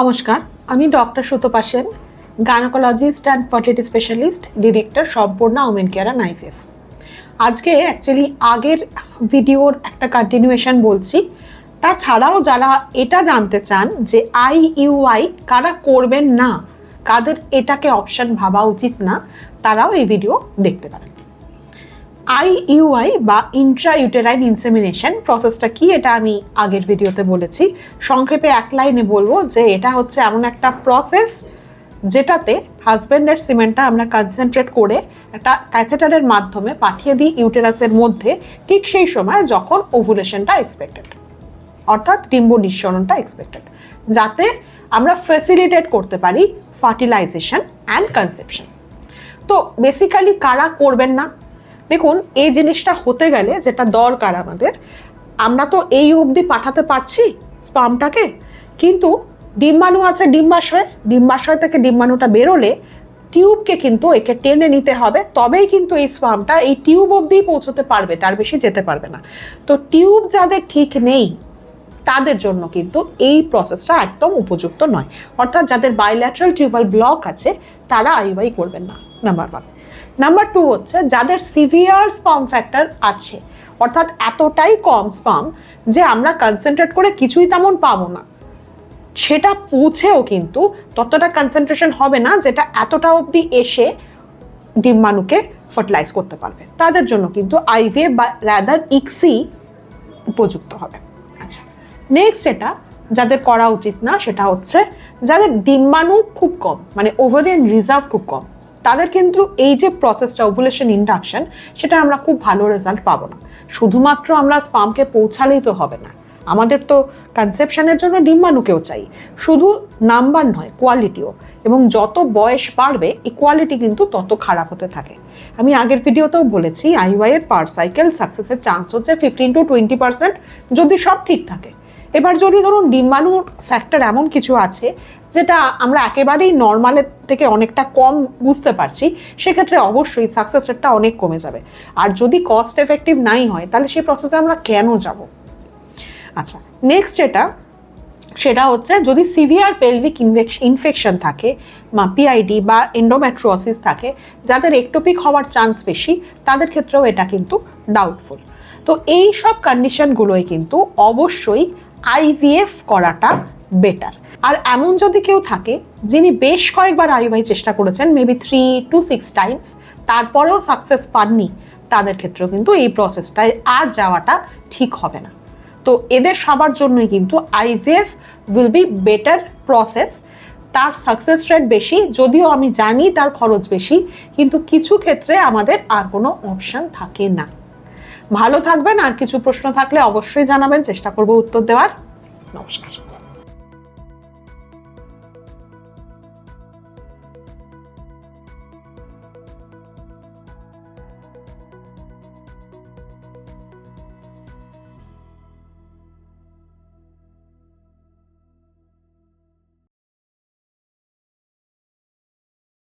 নমস্কার, আমি doctor Sutapa Sen gynaecologist and fertility specialist director Sampoorna women care IVF আজকে actually আগের ভিডিওর একটা কন্টিনিউয়েশন বলছি। তাছাড়াও যারা এটা জানতে চান যে আই ইউআই কারা করবেন না, কাদের এটাকে অপশন ভাবা উচিত না, তারাও এই ভিডিও দেখতে পারেন। আইইউআই বা ইন্ট্রা ইউটেরাইন ইনসেমিনেশন প্রসেসটা কি এটা আমি আগের ভিডিওতে বলেছি। সংক্ষেপে এক লাইনে বলব যে এটা হচ্ছে এমন একটা প্রসেস যেটাতে হাজব্যান্ডের সিমেন্টটা আমরা কনসেন্ট্রেট করে একটা ক্যাথেটারের মাধ্যমে পাঠিয়ে দিই ইউটেরাসের মধ্যে ঠিক সেই সময় যখন ওভুলেশনটা এক্সপেক্টেড অর্থাৎ ডিম্ব নিঃসরণটা এক্সপেক্টেড যাতে আমরা ফেসিলিটেট করতে পারি ফার্টিলাইজেশন অ্যান্ড কনসেপশন তো বেসিক্যালি কারা করবেন না? দেখুন, এই জিনিসটা হতে গেলে যেটা দরকার আমাদের, আমরা তো এই অবধি পাঠাতে পারছি স্পামটাকে, কিন্তু ডিম্বাণু আছে ডিম্বাশয় ডিম্বাশয় থেকে ডিম্বাণুটা বেরোলে টিউবকে কিন্তু একে টেনে নিতে হবে, তবেই কিন্তু এই স্পামটা এই টিউব অবধিই পৌঁছতে পারবে, তার বেশি যেতে পারবে না। তো টিউব যাদের ঠিক নেই, তাদের জন্য কিন্তু এই প্রসেসটা একদম উপযুক্ত নয়। অর্থাৎ যাদের বাইল্যাটারাল টিউবাল ব্লক আছে, তারা আইওয়াই করবেন না নাম্বার ওয়ান নাম্বার টু হচ্ছে, যাদের সিভিয়ার স্পাম ফ্যাক্টর আছে, অর্থাৎ এতটাই কম স্পাম যে আমরা কনসেন্ট্রেট করে কিছুই তেমন পাবো না। সেটা পৌঁছেও কিন্তু ততটা কনসেন্ট্রেশন হবে না যেটা এতটা অবধি এসে ডিম্বাণুকে ফার্টিলাইজ করতে পারবে। তাদের জন্য কিন্তু আইভিএফ বা রাদার ইক্সি উপযুক্ত হবে। আচ্ছা নেক্সট যেটা যাদের করা উচিত না সেটা হচ্ছে, যাদের ডিম্বাণু খুব কম মানে ওভারিয়ান রিজার্ভ খুব কম তাদের কিন্তু এই যে প্রসেসটা ওভুলেশন ইন্ডাকশন সেটা আমরা খুব ভালো রেজাল্ট পাবো না। শুধুমাত্র আমরা স্পামকে পৌঁছালেই তো হবে না। আমাদের তো কনসেপশনের জন্য ডিম্বাণুকেও চাই। শুধু নাম্বার নয় কোয়ালিটিও এবং যত বয়স বাড়বে, এই কোয়ালিটি কিন্তু তত খারাপ হতে থাকে। আমি আগের ভিডিওতেও বলেছি আইওয়াই এর পার সাইকেল সাকসেসের চান্স হচ্ছে ফিফটিন টু টোয়েন্টি পার্সেন্ট যদি সব ঠিক থাকে এবার যদি ধরুন ডিম্বাণুর ফ্যাক্টর এমন কিছু আছে, যেটা আমরা একেবারেই নর্মালের থেকে অনেকটা কম বুঝতে পারছি, সেক্ষেত্রে অবশ্যই সাকসেস রেটটা অনেক কমে যাবে। আর যদি কস্ট এফেক্টিভ নাই হয়, তাহলে সেই প্রসেসে আমরা কেন যাব? আচ্ছা নেক্সট যেটা, সেটা হচ্ছে যদি সিভিয়ার পেলভিক ইনফেকশন থাকে, বা পিআইডি বা এন্ডোমেট্রোসিস থাকে, যাদের একটোপিক হওয়ার চান্স বেশি, তাদের ক্ষেত্রেও এটা কিন্তু ডাউটফুল তো এই সব কন্ডিশনগুলোই কিন্তু অবশ্যই আইভিএফ করাটা বেটার আর এমন যদি কেউ থাকে, যিনি বেশ কয়েকবার আইভিআই চেষ্টা করেছেন maybe three to six times তারপরেও সাকসেস পাননি, তাদের ক্ষেত্রেও কিন্তু এই প্রসেসটায় আর যাওয়াটা ঠিক হবে না। তো এদের সবার জন্যই কিন্তু IVF will be better process তার সাকসেস রেট বেশি, যদিও আমি জানি তার খরচ বেশি, কিন্তু কিছু ক্ষেত্রে আমাদের আর কোনো অপশন থাকে না। ভালো থাকবেন আর কিছু প্রশ্ন থাকলে অবশ্যই জানাবেন। চেষ্টা করব উত্তর দেওয়ার। নমস্কার।